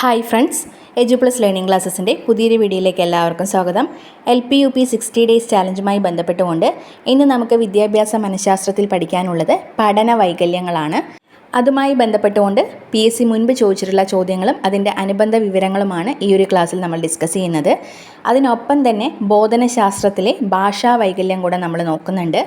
Hi friends edu plus learning ക്ലാസ്സസിന്റെ പുതിയൊരു വീഡിയോയിലേക്ക് എല്ലാവർക്കും സ്വാഗതം. L P U P sixty days ചാലഞ്ചുമായി ബന്ധപ്പെട്ടുകൊണ്ട് ഇന്ന് നമുക്ക് വിദ്യാഭ്യാസ മനഃശാസ്ത്രത്തിൽ പഠിക്കാനുള്ളത് പഠന വൈകല്യങ്ങളാണ്. അതുമായി ബന്ധപ്പെട്ടുകൊണ്ട് പി എസ് സി മുൻപ് ചോദിച്ചിട്ടുള്ള ചോദ്യങ്ങളും അതിന്റെ അനുബന്ധ വിവരങ്ങളുമാണ് ഈ ഒരു ക്ലാസ്സിൽ നമ്മൾ ഡിസ്കസ് ചെയ്യുന്നത്. അതിനൊപ്പം തന്നെ ബോധനശാസ്ത്രത്തിലെ ഭാഷാ വൈകല്യം കൂടെ നമ്മൾ നോക്കുന്നുണ്ട്.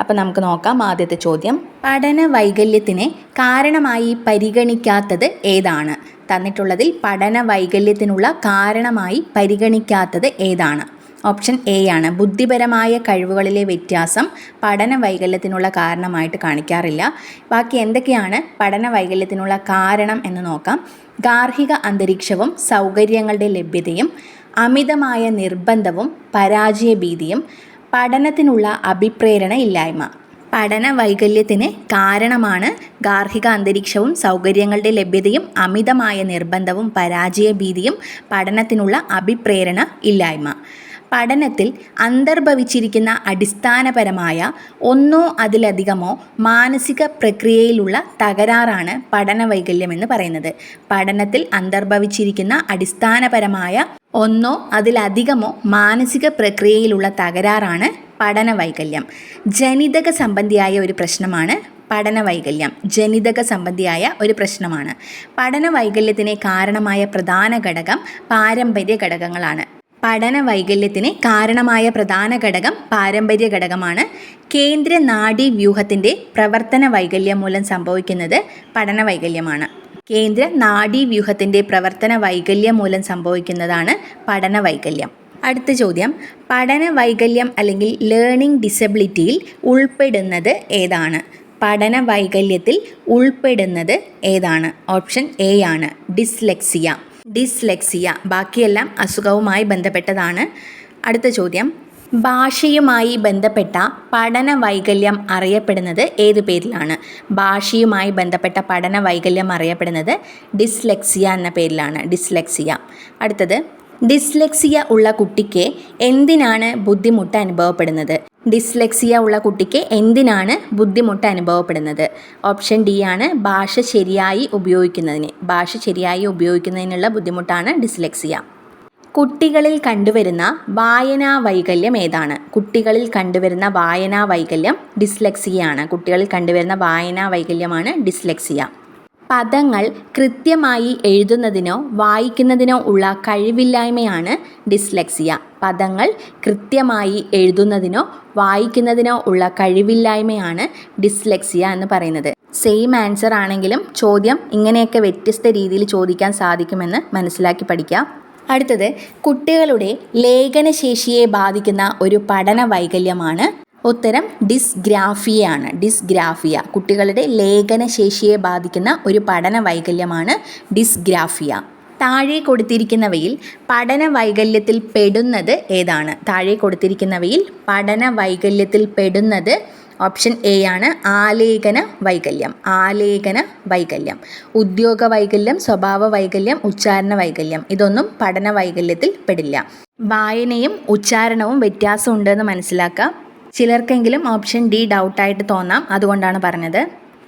അപ്പോൾ നമുക്ക് നോക്കാം ആദ്യത്തെ ചോദ്യം. പഠന വൈകല്യത്തിന് കാരണമായി പരിഗണിക്കാത്തത് ഏതാണ്? തന്നിട്ടുള്ളതിൽ പഠന വൈകല്യത്തിനുള്ള കാരണമായി പരിഗണിക്കാത്തത് ഏതാണ്? ഓപ്ഷൻ എ ആണ്. ബുദ്ധിപരമായ കഴിവുകളിലെ വ്യത്യാസം പഠന വൈകല്യത്തിനുള്ള കാരണമായിട്ട് കാണിക്കാറില്ല. ബാക്കി എന്തൊക്കെയാണ് പഠന വൈകല്യത്തിനുള്ള കാരണം എന്ന് നോക്കാം. ഗാർഹിക അന്തരീക്ഷവും സൗകര്യങ്ങളുടെ ലഭ്യതയും അമിതമായ നിർബന്ധവും പരാജയ ഭീതിയും പഠനത്തിനുള്ള അഭിപ്രേരണ ഇല്ലായ്മ. പഠന വൈകല്യത്തിന് കാരണമാണ് ഗാർഹിക അന്തരീക്ഷവും സൗകര്യങ്ങളുടെ ലഭ്യതയും അമിതമായ നിർബന്ധവും പരാജയഭീതിയും പഠനത്തിനുള്ള അഭിപ്രേരണ ഇല്ലായ്മ. പഠനത്തിൽ അന്തർഭവിച്ചിരിക്കുന്ന അടിസ്ഥാനപരമായ ഒന്നോ അതിലധികമോ മാനസിക പ്രക്രിയയിലുള്ള തകരാറാണ് പഠന വൈകല്യം എന്ന് പറയുന്നത്. പഠനത്തിൽ അന്തർഭവിച്ചിരിക്കുന്ന അടിസ്ഥാനപരമായ ഒന്നോ അതിലധികമോ മാനസിക പ്രക്രിയയിലുള്ള തകരാറാണ് പഠന വൈകല്യം ജനിതക സംബന്ധിയായ ഒരു പ്രശ്നമാണ് പഠന വൈകല്യം ജനിതക സംബന്ധിയായ ഒരു പ്രശ്നമാണ്. പഠന വൈകല്യത്തിന് കാരണമായ പ്രധാന ഘടകം പാരമ്പര്യ ഘടകങ്ങളാണ്. പഠന വൈകല്യത്തിന് കാരണമായ പ്രധാന ഘടകം പാരമ്പര്യ ഘടകമാണ്. കേന്ദ്ര നാഡീവ്യൂഹത്തിന്റെ പ്രവർത്തന വൈകല്യം മൂലം സംഭവിക്കുന്നത് പഠന വൈകല്യമാണ് കേന്ദ്ര നാഡീവ്യൂഹത്തിന്റെ പ്രവർത്തന വൈകല്യം മൂലം സംഭവിക്കുന്നതാണ് പഠന വൈകല്യം അടുത്ത ചോദ്യം. പഠന വൈകല്യം അല്ലെങ്കിൽ ലേണിംഗ് ഡിസബിലിറ്റിയിൽ ഉൾപ്പെടുന്നത് ഏതാണ്? പഠന വൈകല്യത്തിൽ ഉൾപ്പെടുന്നത് ഏതാണ്? ഓപ്ഷൻ എ ആണ്. ഡിസ്ലെക്സിയ ഡിസ്ലെക്സിയ ബാക്കിയെല്ലാം അസുഖവുമായി ബന്ധപ്പെട്ടതാണ്. അടുത്ത ചോദ്യം. ഭാഷയുമായി ബന്ധപ്പെട്ട പഠന വൈകല്യം അറിയപ്പെടുന്നത് ഏത് പേരിലാണ്? ഭാഷയുമായി ബന്ധപ്പെട്ട പഠന വൈകല്യം അറിയപ്പെടുന്നത് ഡിസ്ലെക്സിയ എന്ന പേരിലാണ്. ഡിസ്ലെക്സിയ അടുത്തത്. ഡിസ്ലെക്സിയ ഉള്ള കുട്ടിക്ക് എന്തിനാണ് ബുദ്ധിമുട്ട് അനുഭവപ്പെടുന്നത്? ഡിസ്ലെക്സിയ ഉള്ള കുട്ടിക്ക് എന്തിനാണ് ബുദ്ധിമുട്ട് അനുഭവപ്പെടുന്നത്? ഓപ്ഷൻ ഡി ആണ് ഭാഷ ശരിയായി ഉപയോഗിക്കുന്നതിന്. ഭാഷ ശരിയായി ഉപയോഗിക്കുന്നതിനുള്ള ബുദ്ധിമുട്ടാണ് ഡിസ്ലെക്സിയ. കുട്ടികളിൽ കണ്ടുവരുന്ന വായനാ വൈകല്യം ഏതാണ്? കുട്ടികളിൽ കണ്ടുവരുന്ന വായനാ വൈകല്യം ഡിസ്ലെക്സിയ ആണ്. കുട്ടികളിൽ കണ്ടുവരുന്ന വായനാ വൈകല്യമാണ് ഡിസ്ലെക്സിയ. പദങ്ങൾ കൃത്യമായി എഴുതുന്നതിനോ വായിക്കുന്നതിനോ ഉള്ള കഴിവില്ലായ്മയാണ് ഡിസ്ലെക്സിയ. പദങ്ങൾ കൃത്യമായി എഴുതുന്നതിനോ വായിക്കുന്നതിനോ ഉള്ള കഴിവില്ലായ്മയാണ് ഡിസ്ലെക്സിയ എന്ന് പറയുന്നത്. സെയിം ആൻസർ ആണെങ്കിലും ചോദ്യം ഇങ്ങനെയൊക്കെ വ്യത്യസ്ത രീതിയിൽ ചോദിക്കാൻ സാധിക്കുമെന്ന് മനസ്സിലാക്കി പഠിക്കാം. അടുത്തത് കുട്ടികളുടെ ലേഖനശേഷിയെ ബാധിക്കുന്ന ഒരു പഠന വൈകല്യമാണ് ഉത്തരം ഡിസ്ഗ്രാഫിയയാണ്. ഡിസ്ഗ്രാഫിയ. കുട്ടികളുടെ ലേഖനശേഷിയെ ബാധിക്കുന്ന ഒരു പഠന വൈകല്യമാണ് ഡിസ്ഗ്രാഫിയ. താഴെ കൊടുത്തിരിക്കുന്നവയിൽ പഠന വൈകല്യത്തിൽ പെടുന്നത് ഏതാണ്? താഴെ കൊടുത്തിരിക്കുന്നവയിൽ പഠന വൈകല്യത്തിൽ പെടുന്നത് ഓപ്ഷൻ എ ആണ് ആലേഖന വൈകല്യം ആലേഖന വൈകല്യം ഉദ്യോഗ വൈകല്യം സ്വഭാവ വൈകല്യം ഉച്ചാരണ വൈകല്യം ഇതൊന്നും പഠന വൈകല്യത്തിൽ പെടില്ല. വായനയും ഉച്ചാരണവും വ്യത്യാസമുണ്ടെന്ന് മനസ്സിലാക്കാം. ചിലർക്കെങ്കിലും ഓപ്ഷൻ ഡി ഡൗട്ടായിട്ട് തോന്നാം അതുകൊണ്ടാണ് പറഞ്ഞത്.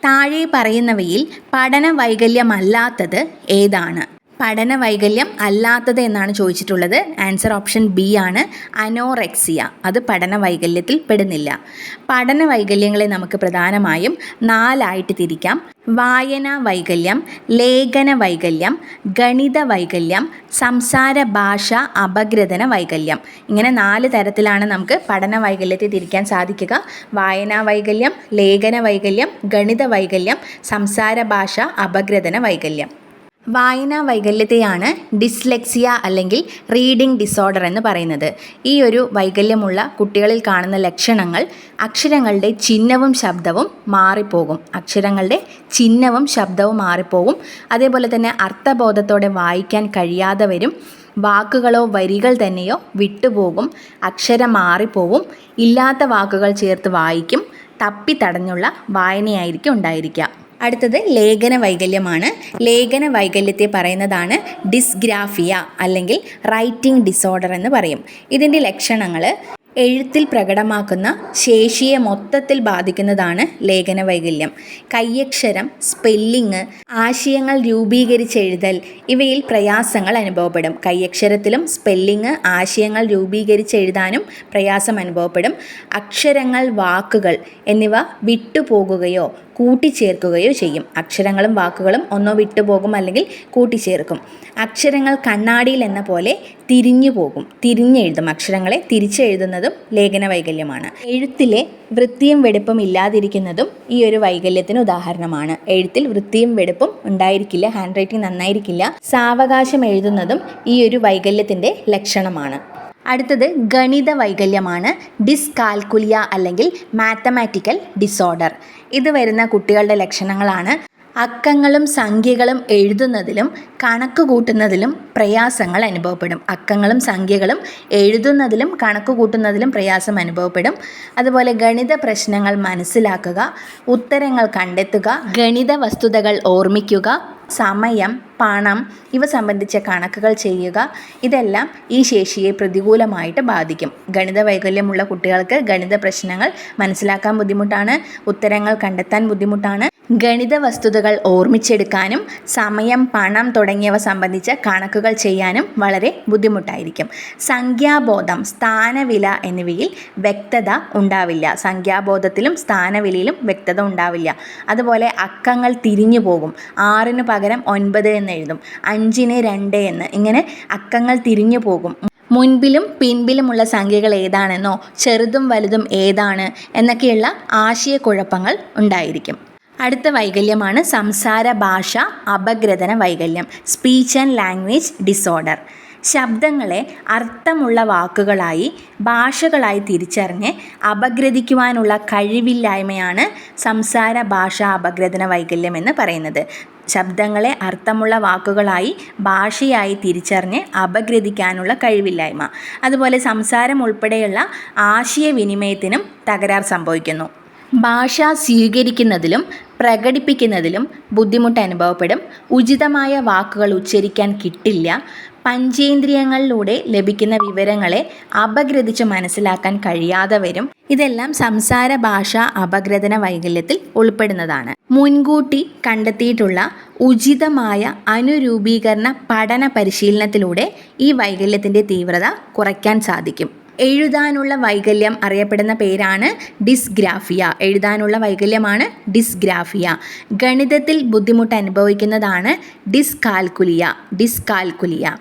താഴെ പറയുന്നവയിൽ പഠന വൈകല്യമല്ലാത്തത് ഏതാണ്? പഠന വൈകല്യം അല്ലാത്തത് എന്നാണ് ചോദിച്ചിട്ടുള്ളത്. ആൻസർ ഓപ്ഷൻ ബി ആണ്. അനോറെക്സിയ അത് പഠന വൈകല്യത്തിൽ പെടുന്നില്ല. പഠന വൈകല്യങ്ങളെ നമുക്ക് പ്രധാനമായും നാലായിട്ട് തിരിക്കാം. വായന വൈകല്യം ലേഖന വൈകല്യം ഗണിത വൈകല്യം സംസാര ഭാഷ അപഗ്രഥന വൈകല്യം. ഇങ്ങനെ നാല് തരത്തിലാണ് നമുക്ക് പഠന വൈകല്യത്തെ തിരിക്കാൻ സാധിക്കുക. വായനാ വൈകല്യം ലേഖന വൈകല്യം ഗണിത വൈകല്യം സംസാര ഭാഷ അപഗ്രഥന വൈകല്യം. വായനാ വൈകല്യത്തെയാണ് ഡിസ്ലെക്സിയ അല്ലെങ്കിൽ റീഡിംഗ് ഡിസോർഡർ എന്ന് പറയുന്നത്. ഈ ഒരു വൈകല്യമുള്ള കുട്ടികളിൽ കാണുന്ന ലക്ഷണങ്ങൾ അക്ഷരങ്ങളുടെ ചിഹ്നവും ശബ്ദവും മാറിപ്പോകും. അക്ഷരങ്ങളുടെ ചിഹ്നവും ശബ്ദവും മാറിപ്പോകും. അതേപോലെ തന്നെ അർത്ഥബോധത്തോടെ വായിക്കാൻ കഴിയാതെ വരും. വാക്കുകളോ വരികൾ തന്നെയോ വിട്ടുപോകും. അക്ഷരം മാറിപ്പോവും. ഇല്ലാത്ത വാക്കുകൾ ചേർത്ത് വായിക്കും. തപ്പി തടഞ്ഞുള്ള വായനയായിരിക്കും ഉണ്ടായിരിക്കുക. അടുത്തത് ലേഖന വൈകല്യമാണ്. ലേഖന വൈകല്യത്തെ പറയുന്നതാണ് ഡിസ്ഗ്രാഫിയ അല്ലെങ്കിൽ റൈറ്റിംഗ് ഡിസോർഡർ എന്ന് പറയും. ഇതിന്റെ ലക്ഷണങ്ങൾ എഴുത്തിൽ പ്രകടമാക്കുന്ന ശേഷിയെ മൊത്തത്തിൽ ബാധിക്കുന്നതാണ് ലേഖന വൈകല്യം. കയ്യക്ഷരം സ്പെല്ലിങ് ആശയങ്ങൾ രൂപീകരിച്ചെഴുതൽ ഇവയിൽ പ്രയാസങ്ങൾ അനുഭവപ്പെടും. കയ്യക്ഷരത്തിലും സ്പെല്ലിങ് ആശയങ്ങൾ രൂപീകരിച്ചെഴുതാനും പ്രയാസം അനുഭവപ്പെടും. അക്ഷരങ്ങൾ വാക്കുകൾ എന്നിവ വിട്ടുപോകുകയോ കൂട്ടിച്ചേർക്കുകയോ ചെയ്യും. അക്ഷരങ്ങളും വാക്കുകളും ഒന്നോ വിട്ടുപോകും അല്ലെങ്കിൽ കൂട്ടിച്ചേർക്കും. അക്ഷരങ്ങൾ കണ്ണാടിയിൽ എന്ന പോലെ തിരിഞ്ഞു പോകും. തിരിഞ്ഞെഴുതും. അക്ഷരങ്ങളെ തിരിച്ചെഴുതുന്നതും ലേഖന വൈകല്യമാണ്. എഴുത്തിലെ വൃത്തിയും വെടുപ്പും ഇല്ലാതിരിക്കുന്നതും ഈ ഒരു വൈകല്യത്തിന് ഉദാഹരണമാണ്. എഴുത്തിൽ വൃത്തിയും വെടുപ്പും ഉണ്ടായിരിക്കില്ല ഹാൻഡ് റൈറ്റിംഗ് നന്നായിരിക്കില്ല. സാവകാശം എഴുതുന്നതും ഈ ഒരു വൈകല്യത്തിന്റെ ലക്ഷണമാണ്. അടുത്തത് ഗണിത വൈകല്യമാണ് ഡിസ്കാൽക്കുലിയ അല്ലെങ്കിൽ മാത്തമാറ്റിക്കൽ ഡിസോർഡർ. ഇത് വരുന്ന കുട്ടികളുടെ ലക്ഷണങ്ങളാണ്. അക്കങ്ങളും സംഖ്യകളും എഴുതുന്നതിലും കണക്ക് കൂട്ടുന്നതിലും പ്രയാസങ്ങൾ അനുഭവപ്പെടും. അക്കങ്ങളും സംഖ്യകളും എഴുതുന്നതിലും കണക്ക് കൂട്ടുന്നതിലും പ്രയാസം അനുഭവപ്പെടും. അതുപോലെ ഗണിത പ്രശ്നങ്ങൾ മനസ്സിലാക്കുക ഉത്തരങ്ങൾ കണ്ടെത്തുക ഗണിത വസ്തുതകൾ ഓർമ്മിക്കുക സമയം പണം ഇവ സംബന്ധിച്ച കണക്കുകൾ ചെയ്യുക. ഇതെല്ലാം ഈ ശേഷിയെ പ്രതികൂലമായിട്ട് ബാധിക്കും. ഗണിത വൈകല്യമുള്ള കുട്ടികൾക്ക് ഗണിത പ്രശ്നങ്ങൾ മനസ്സിലാക്കാൻ ബുദ്ധിമുട്ടാണ്. ഉത്തരങ്ങൾ കണ്ടെത്താൻ ബുദ്ധിമുട്ടാണ്. ഗണിത വസ്തുതകൾ ഓർമ്മിച്ചെടുക്കാനും സമയം പണം തുടങ്ങിയവ സംബന്ധിച്ച കണക്കുകൾ ചെയ്യാനും വളരെ ബുദ്ധിമുട്ടായിരിക്കും. സംഖ്യാബോധം സ്ഥാനവില എന്നിവയിൽ വ്യക്തത ഉണ്ടാവില്ല. സംഖ്യാബോധത്തിലും സ്ഥാനവിലയിലും വ്യക്തത ഉണ്ടാവില്ല. അതുപോലെ അക്കങ്ങൾ തിരിഞ്ഞു പോകും ആറിന് പകരം ഒൻപത് എന്ന് എഴുതും. അഞ്ചിന് രണ്ട് എന്ന്. ഇങ്ങനെ അക്കങ്ങൾ തിരിഞ്ഞു പോകും. മുൻപിലും പിൻപിലുമുള്ള സംഖ്യകൾ ഏതാണെന്നോ ചെറുതും വലുതും ഏതാണ് എന്നൊക്കെയുള്ള ആശയക്കുഴപ്പങ്ങൾ ഉണ്ടായിരിക്കും. അടുത്ത വൈകല്യമാണ് സംസാര ഭാഷ അപഗ്രഥന വൈകല്യം സ്പീച്ച് ആൻഡ് ലാംഗ്വേജ് ഡിസോർഡർ ശബ്ദങ്ങളെ അർത്ഥമുള്ള വാക്കുകളായി ഭാഷകളായി തിരിച്ചറിഞ്ഞ് അപഗ്രഥിക്കുവാനുള്ള കഴിവില്ലായ്മയാണ് സംസാര ഭാഷ അപഗ്രഥന വൈകല്യം എന്ന് പറയുന്നത്. ശബ്ദങ്ങളെ അർത്ഥമുള്ള വാക്കുകളായി ഭാഷയായി തിരിച്ചറിഞ്ഞ് അപഗ്രഥിക്കാനുള്ള കഴിവില്ലായ്മ. അതുപോലെ സംസാരം ഉൾപ്പെടെയുള്ള ആശയവിനിമയത്തിനും തകരാർ സംഭവിക്കുന്നു. ഭാഷ സ്വീകരിക്കുന്നതിലും പ്രകടിപ്പിക്കുന്നതിലും ബുദ്ധിമുട്ട് അനുഭവപ്പെടും. ഉചിതമായ വാക്കുകൾ ഉച്ചരിക്കാൻ കിട്ടില്ല. പഞ്ചേന്ദ്രിയങ്ങളിലൂടെ ലഭിക്കുന്ന വിവരങ്ങളെ അപഗ്രഥിച്ച് മനസ്സിലാക്കാൻ കഴിയാതെ വരും. ഇതെല്ലാം സംസാര ഭാഷ അപഗ്രഥന വൈകല്യത്തിൽ ഉൾപ്പെടുന്നതാണ്. മുൻകൂട്ടി കണ്ടെത്തിയിട്ടുള്ള ഉചിതമായ അനുരൂപീകരണ പഠന പരിശീലനത്തിലൂടെ ഈ വൈകല്യത്തിന്റെ തീവ്രത കുറയ്ക്കാൻ സാധിക്കും. എഴുതാനുള്ള വൈകല്യം അറിയപ്പെടുന്ന പേരാണ് ഡിസ്ഗ്രാഫിയ. എഴുതാനുള്ള വൈകല്യമാണ് ഡിസ്ഗ്രാഫിയ. ഗണിതത്തിൽ ബുദ്ധിമുട്ട് അനുഭവിക്കുന്നതാണ് ഡിസ്കാൽക്കുലിയ. ഡിസ്കാൽക്കുലിയ.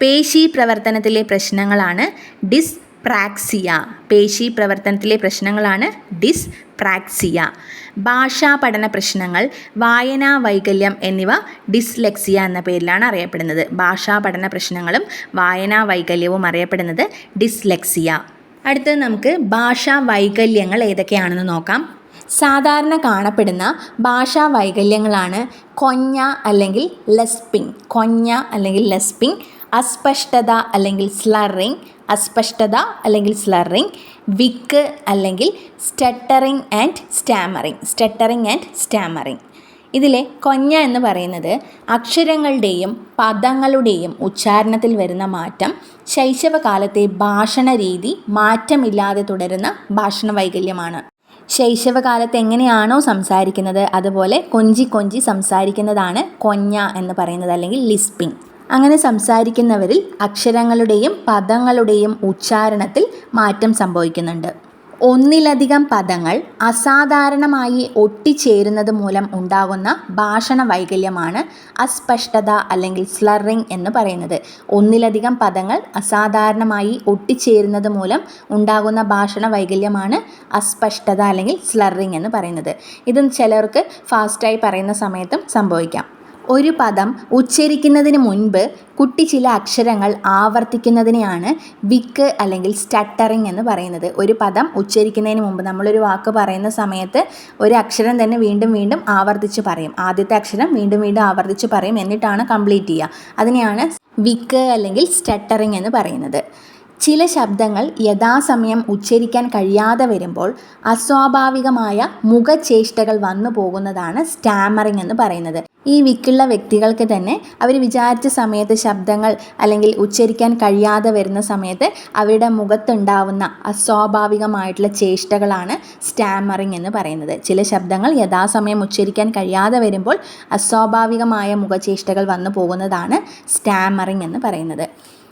പേശി പ്രവർത്തനത്തിലെ പ്രശ്നങ്ങളാണ് ഡിസ് പ്രാക്സിയ. പേശി പ്രവർത്തനത്തിലെ പ്രശ്നങ്ങളാണ് ഡിസ് പ്രാക്സിയ ഭാഷാ പഠന പ്രശ്നങ്ങൾ വായനാ വൈകല്യം എന്നിവ ഡിസ്ലെക്സിയ എന്ന പേരിലാണ് അറിയപ്പെടുന്നത്. ഭാഷാ പഠന പ്രശ്നങ്ങളും വായനാ വൈകല്യവും അറിയപ്പെടുന്നത് ഡിസ്ലെക്സിയ. അടുത്തത് നമുക്ക് ഭാഷാ വൈകല്യങ്ങൾ ഏതൊക്കെയാണെന്ന് നോക്കാം. സാധാരണ കാണപ്പെടുന്ന ഭാഷാ വൈകല്യങ്ങളാണ് കൊഞ്ഞ അല്ലെങ്കിൽ ലെസ്പിങ്. കൊഞ്ഞ അല്ലെങ്കിൽ ലെസ്പിങ് അസ്പഷ്ടത അല്ലെങ്കിൽ സ്ലറിംഗ് അസ്പഷ്ടത അല്ലെങ്കിൽ സ്ലറിങ് വിക്ക് അല്ലെങ്കിൽ stuttering and stammering stuttering and stammering ഇതിലെ കൊഞ്ഞ എന്ന് പറയുന്നത് അക്ഷരങ്ങളുടെയും പദങ്ങളുടെയും ഉച്ചാരണത്തിൽ വരുന്ന മാറ്റം ശൈശവകാലത്തെ ഭാഷണ രീതി മാറ്റമില്ലാതെ തുടരുന്ന ഭാഷണ വൈകല്യമാണ്. ശൈശവകാലത്ത് എങ്ങനെയാണോ സംസാരിക്കുന്നത് അതുപോലെ കൊഞ്ചി കൊഞ്ചി സംസാരിക്കുന്നതാണ് കൊഞ്ഞ എന്ന് പറയുന്നത് അല്ലെങ്കിൽ ലിസ്പിംഗ് അങ്ങനെ സംസാരിക്കുന്നവരിൽ അക്ഷരങ്ങളുടെയും പദങ്ങളുടെയും ഉച്ചാരണത്തിൽ മാറ്റം സംഭവിക്കുന്നുണ്ട്. ഒന്നിലധികം പദങ്ങൾ അസാധാരണമായി ഒട്ടിച്ചേരുന്നത് മൂലം ഉണ്ടാകുന്ന ഭാഷണ വൈകല്യമാണ് അസ്പഷ്ടത അല്ലെങ്കിൽ സ്ലറിംഗ് എന്ന് പറയുന്നത്. ഒന്നിലധികം പദങ്ങൾ അസാധാരണമായി ഒട്ടിച്ചേരുന്നത് മൂലം ഉണ്ടാകുന്ന ഭാഷണ വൈകല്യമാണ് അസ്പഷ്ടത അല്ലെങ്കിൽ സ്ലറിംഗ് എന്ന് പറയുന്നത്. ഇതും ചിലർക്ക് ഫാസ്റ്റായി പറയുന്ന സമയത്തും സംഭവിക്കാം. ഒരു പദം ഉച്ചരിക്കുന്നതിന് മുൻപ് കുട്ടി ചില അക്ഷരങ്ങൾ ആവർത്തിക്കുന്നതിനെയാണ് വിക്ക് അല്ലെങ്കിൽ സ്റ്റട്ടറിങ് എന്ന് പറയുന്നത്. ഒരു പദം ഉച്ചരിക്കുന്നതിന് മുമ്പ് നമ്മളൊരു വാക്ക് പറയുന്ന സമയത്ത് ഒരു അക്ഷരം തന്നെ വീണ്ടും വീണ്ടും ആവർത്തിച്ച് പറയും. ആദ്യത്തെ അക്ഷരം വീണ്ടും വീണ്ടും ആവർത്തിച്ച് പറയും എന്നിട്ടാണ് കംപ്ലീറ്റ് ചെയ്യുക. അതിനെയാണ് വിക്ക് അല്ലെങ്കിൽ സ്റ്റട്ടറിങ് എന്ന് പറയുന്നത്. ചില ശബ്ദങ്ങൾ യഥാസമയം ഉച്ചരിക്കാൻ കഴിയാതെ വരുമ്പോൾ അസ്വാഭാവികമായ മുഖചേഷ്ടകൾ വന്നു പോകുന്നതാണ് സ്റ്റാമറിംഗ് എന്ന് പറയുന്നത്. ഈ വിക്കുള്ള വ്യക്തികൾക്ക് തന്നെ അവർ വിചാരിച്ച സമയത്ത് ശബ്ദങ്ങൾ അല്ലെങ്കിൽ ഉച്ചരിക്കാൻ കഴിയാതെ വരുന്ന സമയത്ത് അവരുടെ മുഖത്തുണ്ടാവുന്ന അസ്വാഭാവികമായിട്ടുള്ള ചേഷ്ടകളാണ് സ്റ്റാമറിങ് എന്ന് പറയുന്നത്. ചില ശബ്ദങ്ങൾ യഥാസമയം ഉച്ചരിക്കാൻ കഴിയാതെ വരുമ്പോൾ അസ്വാഭാവികമായ മുഖചേഷ്ടകൾ വന്നു പോകുന്നതാണ് സ്റ്റാമറിങ് എന്ന് പറയുന്നത്.